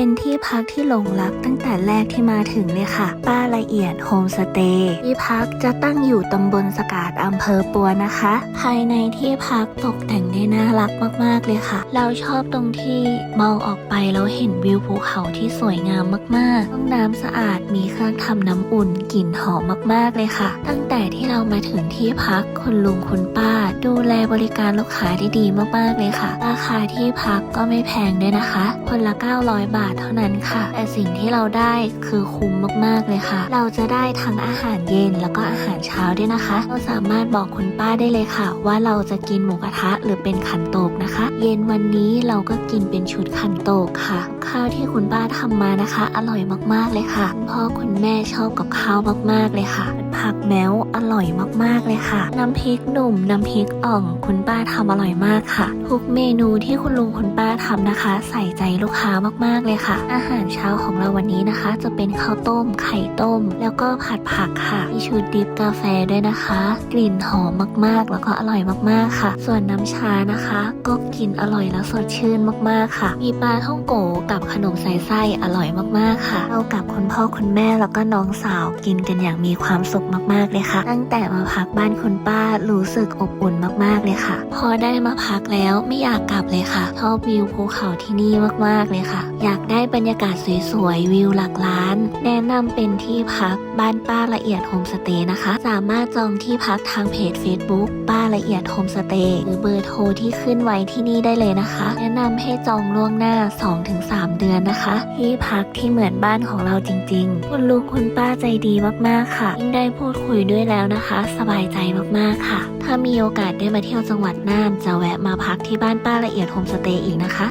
เป็นที่พักที่หลงรักตั้งแต่แรกที่มาถึงเลยค่ะ ป้าละเอียดโฮมสเตย์ที่พักจะตั้งอยู่ตำบลสกาดอำเภอปัวนะคะ ภายในที่พักตกแต่งได้น่ารักมากๆเลยค่ะ เราชอบตรงที่มองออกไปแล้วเห็นวิวภูเขาที่สวยงามมากๆห้องน้ำสะอาดมีเครื่องทำน้ำอุ่นกลิ่นหอมมากๆเลยค่ะ ตั้งแต่ที่เรามาถึงที่พักคุณลุงคุณป้า ดูแลบริการลูกค้าได้ดีมากๆเลยค่ะ ราคาที่พักก็ไม่แพงด้วยนะคะ คนละ 900 บาทเท่านั้นค่ะ แต่สิ่งที่เราได้คือคุ้มมากๆเลยค่ะ เราจะได้ทั้งอาหารเย็นแล้วก็อาหารเช้าด้วยนะคะ เราสามารถบอกคุณป้าได้เลยค่ะ ว่าเราจะกินหมูกระทะหรือเป็นขันโตกนะคะ เย็นวันนี้เราก็กินเป็นชุดขันโตกค่ะ ข้าวที่คุณป้าทำมานะคะ อร่อยมากๆเลยค่ะคุณพ่อคุณแม่ชอบกับข้าวมากๆเลยค่ะ ผักแมวอร่อยมากๆเลยค่ะ น้ำพริกหนุ่มน้ำพริกอ่องคุณป้าทำอร่อยมากค่ะ ทุกเมนูที่คุณลุงคุณป้าทำนะคะ ใส่ใจลูกค้ามากๆเลยค่ะ อาหารเช้าของเราวันนี้นะคะ จะเป็นข้าวต้ม ไข่ต้ม แล้วก็ผัดผักค่ะมีชุดดิบกาแฟด้วยนะคะ กลิ่นหอมมากๆ แล้วก็อร่อยมากๆค่ะ ส่วนน้ำชานะคะ ก็กินอร่อยและสดชื่นมากๆค่ะ มีปลาท่องโกกับขนมใส่ไส้อร่อยมากๆค่ะเรากับคุณพ่อคุณแม่แล้วก็น้องสาวกินกันอย่างมีความสุขมากๆเลยค่ะ ตั้งแต่มาพักบ้านคุณป้ารู้สึกอบอุ่นมากๆเลยค่ะ พอได้มาพักแล้วไม่อยากกลับเลยค่ะชอบวิวภูเขาที่นี่มากๆเลยค่ะ อยากได้บรรยากาศสวยๆวิวหลักล้าน แนะนำเป็นที่พักบ้านป้าละเอียดโฮมสเตย์นะคะ สามารถจองที่พักทางเพจ Facebook ป้าละเอียดโฮมสเตย์หรือเบอร์โทรที่ขึ้นไว้ที่นี่ได้เลยนะคะ แนะนำให้จองล่วงหน้า 2-3 เดือนนะคะ ที่พักที่เหมือนบ้านของเราจริงๆ คุณลุงคุณป้าใจดีมากๆค่ะยิ่งได้พูดคุยด้วยแล้วนะคะ สบายใจมากๆค่ะ ถ้ามีโอกาสได้มาเที่ยวจังหวัดน่านจะแวะมาพักที่บ้านป้าละเอียดโฮมสเตย์อีกนะคะ